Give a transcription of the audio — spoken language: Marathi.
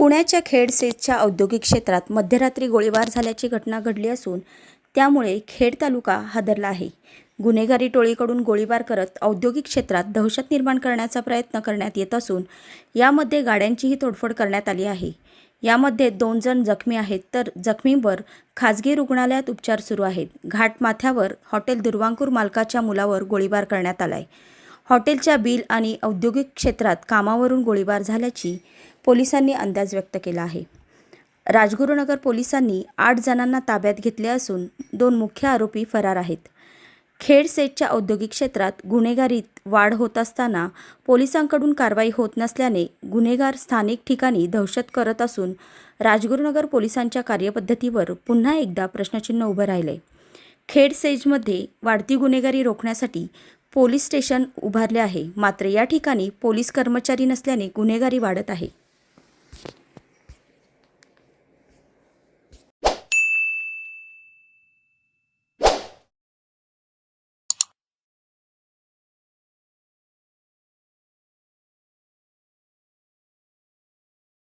पुण्याच्या खेड सेजच्या औद्योगिक क्षेत्रात मध्यरात्री गोळीबार झाल्याची घटना घडली असून त्यामुळे खेड तालुका हादरला आहे. गुन्हेगारी टोळीकडून गोळीबार करत औद्योगिक क्षेत्रात दहशत निर्माण करण्याचा प्रयत्न करण्यात येत असून यामध्ये गाड्यांचीही तोडफोड करण्यात आली आहे. यामध्ये दोन जण जखमी आहेत तर जखमींवर खाजगी रुग्णालयात उपचार सुरू आहेत. घाटमाथ्यावर हॉटेल दुर्वांकूर मालकाच्या मुलावर गोळीबार करण्यात आला आहे हॉटेलच्या बिल आणि औद्योगिक क्षेत्रात कामावरून गोळीबार झाल्याची पोलिसांनी अंदाज व्यक्त केला आहे. राजगुरुनगर पोलिसांनी आठ जणांना ताब्यात घेतले असून दोन मुख्य आरोपी फरार आहेत. खेड सेटच्या औद्योगिक क्षेत्रात गुन्हेगारीत वाढ होत असताना पोलिसांकडून कारवाई होत नसल्याने गुन्हेगार स्थानिक ठिकाणी दहशत करत असून राजगुरुनगर पोलिसांच्या कार्यपद्धतीवर पुन्हा एकदा प्रश्नचिन्ह उभं राहिले खेड सेजमध्ये वाढती गुन्हेगारी रोखण्यासाठी पोलीस स्टेशन उभारले आहे. मात्र या ठिकाणी पोलीस कर्मचारी नसल्याने गुन्हेगारी वाढत आहे.